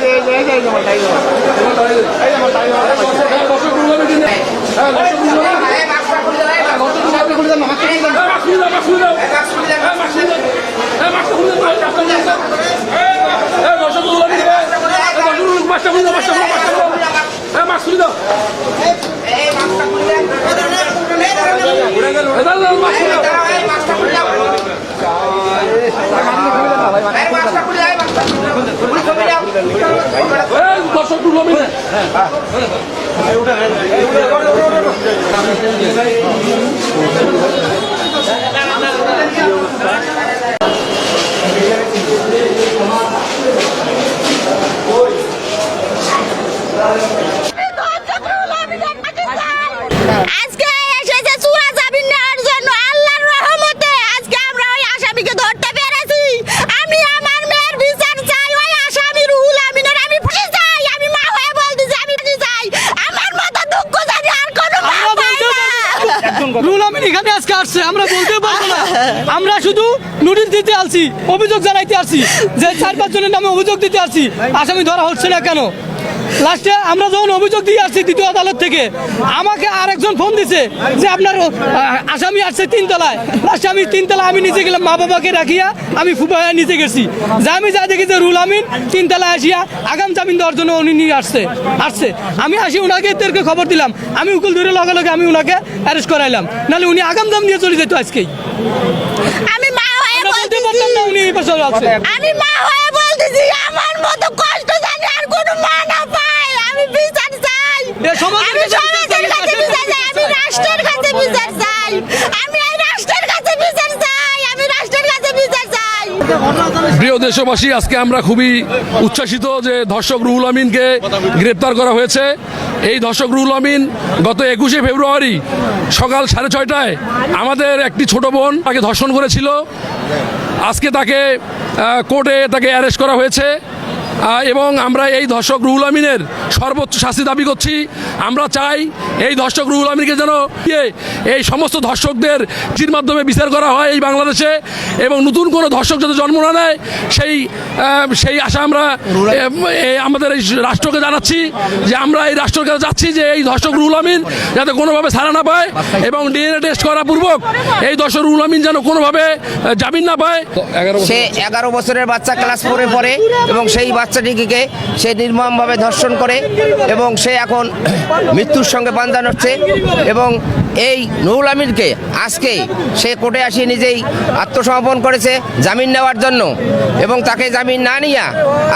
যে দর্শক আমিন দিন। হ্যাঁ, দর্শক রুহুল আমিন। হ্যাঁ, দর্শক রুহুল আমিন খুলে দেন না, মাস্কটা খুলে দেন না। দর্শক রুল আজকে এসেছে চুয়া জামিন নেওয়ার জন্য আল্লাহর রহমতে আজকে আমরা ওই আসামিকে ধরতে পেরেছি আমি আমার মেয়ের বিচার চাই ওই আসামি রুহুল আমিনের আমি খুশি চাই আমি মা হয়ে বলতেছি আমি খুশি চাই আমার মতো দুঃখ জানি আর কোনো মা পায় না এখানে আজকে আসছে, আমরা বলতে পারব না। আমরা শুধু নোটিশ দিতে আসছি, অভিযোগ জানাইতে আসছি, যে চার পাঁচ জনের নামে অভিযোগ দিতে আসছি। আসামি ধরা হচ্ছে না কেন? লাস্টে আমরা যখন অভিযোগ দিয়ে আসছি দ্বিতীয় আদালত থেকে আমাকে আরেকজন ফোন দিছে যে আপনার আসামি আসছে তিনতলায়। লাস্টে আমি তিনতলা আমি নিচে গেলাম মা বাবাকে রাখিয়া আমি ফুপাইয়া নিচে গেছি। যা আমি যা দেখি যে রুল আমিন তিনতলায় আসিয়া আগাম জামিন দেওয়ার জন্য উনি নিয়ে আসছে আসছে। আমি আসি ওনাকে এদেরকে খবর দিলাম। আমি উকিল ধরে লগে লগে আমি ওনাকে অ্যারেস্ট করাইলাম। নাহলে উনি আগাম দাম নিয়ে চলে যেত আজকেই। আমি মা হয়ে বলতেছি। না উনি এই পাশে আছে। আমি মা হয়ে বলতেছি আমার মতো কষ্ট জানি আর কোনো মা না পায় আমি বিচার চাই এ সমাজের আমি কাছে সমাজের বিচার কাছে বিচার চাই আমি রাষ্ট্রের কাছে বিচার চাই আমি এই রাষ্ট্রের কাছে বিচার চাই আমি রাষ্ট্রের কাছে বিচার চাই প্রিয় দেশবাসী, আজকে আমরা খুবই উচ্ছ্বাসিত যে ধর্ষক রুহুল আমিনকে গ্রেপ্তার করা হয়েছে। এই ধর্ষক রুহুল আমিন গত একুশে ফেব্রুয়ারি সকাল সাড়ে ছয়টায় আমাদের একটি ছোট বোন তাকে ধর্ষণ করেছিল। আজকে তাকে কোর্টে তাকে অ্যারেস্ট করা হয়েছে। এবং আমরা এই ধর্ষক রুহুল আমিনের সর্বোচ্চ শাস্তি দাবি করছি। আমরা চাই এই ধর্ষক রুহুল আমিনকে যেন এই সমস্ত ধর্ষকদের চির মাধ্যমে বিচার করা হয় এই বাংলাদেশে এবং নতুন কোনো ধর্ষক যাতে জন্ম না নেয় সেই সেই আশা আমরা আমাদের এই রাষ্ট্রকে জানাচ্ছি যে আমরা এই রাষ্ট্রের কাছে যাচ্ছি যে এই ধর্ষক রুহুল আমিন যাতে কোনোভাবে ছাড়া না পায় এবং ডিএনএ টেস্ট করা পূর্বক এই ধর্ষক রুহুল আমিন যেন কোনোভাবে জামিন না পায়। এগারো সে এগারো বছরের বাচ্চা ক্লাস ফোরে পড়ে এবং সেই বাচ্চাটিকে সে নির্মমভাবে ধর্ষণ করে এবং সে এখন মৃত্যুর সঙ্গে বান্ধা হচ্ছে এবং এই নুরুল আমিরকে আজকে সে কোর্টে আসিয়ে নিজেই আত্মসমর্পণ করেছে জামিন নেওয়ার জন্য এবং তাকে জামিন না নিয়ে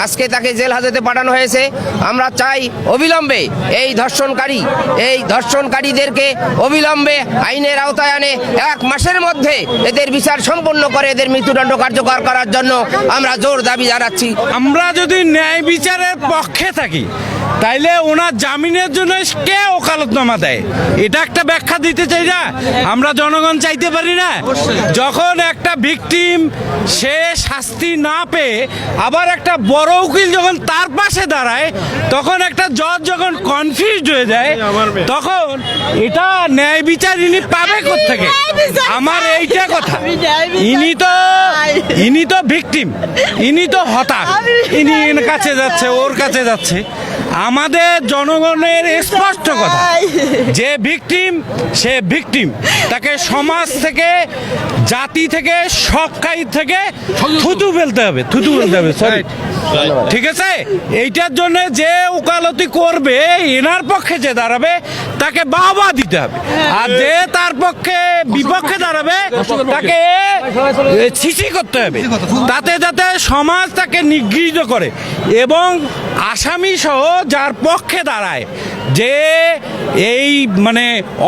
আজকে তাকে জেল হাজতে পাঠানো হয়েছে। আমরা চাই অবিলম্বে এই ধর্ষণকারী, এই ধর্ষণকারীদেরকে অবিলম্বে আইনের আওতায় আনে। এক মাসের মধ্যে এদের বিচার সম্পন্ন করে এদের মৃত্যুদণ্ড কার্যকর করার জন্য আমরা জোর দাবি জানাচ্ছি। আমরা যদি ন্যায় বিচারের পক্ষে থাকি। তাইলে ওনার জামিনের জন্য কে ওকালতনামা দেয়? এটা একটা ব্যাখ্যা দিতে চাই না। আমরা জনগণ চাইতে পারি না। যখন একটা ভিকটিম সে শাস্তি না পেয়ে আবার একটা বড় উকিল যখন তার পাশে দাঁড়ায়, তখন একটা জজ যখন কনফিউজ হয়ে যায়, তখন এটা ন্যায় বিচার ইনি পাবে কোথেকে আমার এইটা কথা। ইনি তো ইনি তো ভিকটিম, ইনি তো হতাশ। ইনি কাছে যাচ্ছে, ওর কাছে যাচ্ছে। আমাদের জনগণের স্পষ্ট কথা যে ভিকটিম সে ভিকটিম তাকে সমাজ থেকে জাতি থেকে সবকাই থেকে থুতু ফেলতে হবে থুতু ফেলতে হবে সরি ঠিক আছে? এইটার জন্য যে উকালতি করবে এনার পক্ষে যে দাঁড়াবে তাকে বাবা দিতে হবে। আর যে তার পক্ষে বিপক্ষে দাঁড়াবে তাকে ছিচি করতে হবে। তাতে যাতে সমাজ তাকে নিগৃহীত করে। এবং আসামি সহ যার পক্ষে দাঁড়ায়। যে এই মানে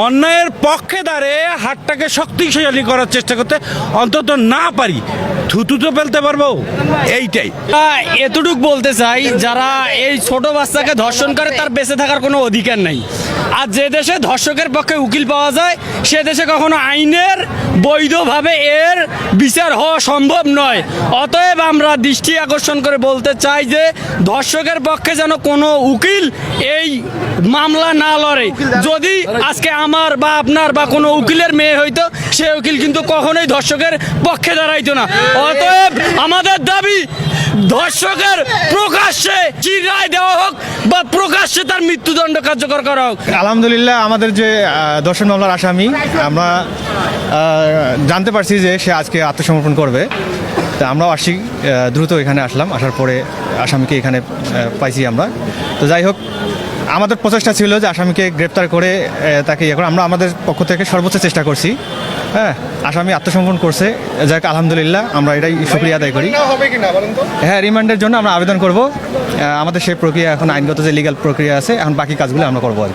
অন্যায়ের পক্ষে দাঁড়িয়ে হাতটাকে শক্তিশালী করার চেষ্টা করতে অন্তত না পারি। থুতু তো ফেলতে পারব। এইটাই। এতটুক বলতে চাই, যারা এই ছোট বাচ্চাকে ধর্ষণ করে, তার বেঁচে থাকার কোনো অধিকার নাই। আর যে দেশে ধর্ষকের পক্ষে উকিল পাওয়া যায়, সে দেশে কখনো আইনের বৈধভাবে এর বিচার হওয়া সম্ভব নয়। অতএব আমরা দৃষ্টি আকর্ষণ করে বলতে চাই যে, ধর্ষকের পক্ষে যেন কোনো উকিল এই মামলা না লড়ে। যদি আজকে আমার বা আপনার বা কোনো উকিলের মেয়ে হইতো সে উকিল কিন্তু কখনোই ধর্ষকের পক্ষে দাঁড়াইতো না। অতএব আমাদের দাবি ধর্ষকের প্রকাশ্যে যে রায় দেওয়া হোক বা প্রকাশ্যে তার মৃত্যুদণ্ড কার্যকর করা হোক। আলহামদুলিল্লাহ আমাদের যে দর্শন মামলার আসামি আমরা জানতে পারছি যে সে আজকে আত্মসমর্পণ করবে। তা আমরাও আসি দ্রুত এখানে আসলাম। আসার পরে আসামিকে এখানে পাইছি আমরা। তো যাই হোক আমাদের প্রচেষ্টা ছিল যে আসামিকে গ্রেপ্তার করে তাকে ইয়ে করে। আমরা আমাদের পক্ষ থেকে সর্বোচ্চ চেষ্টা করছি। হ্যাঁ আসামি আত্মসমর্পণ করছে। যাক আলহামদুলিল্লাহ আমরা এটাই সুক্রিয়া আদায় করি। হ্যাঁ রিমান্ডের জন্য আমরা আবেদন করব। আমাদের সেই প্রক্রিয়া এখন আইনগত যে লিগাল প্রক্রিয়া আছে এখন বাকি কাজগুলো আমরা করব আর কি।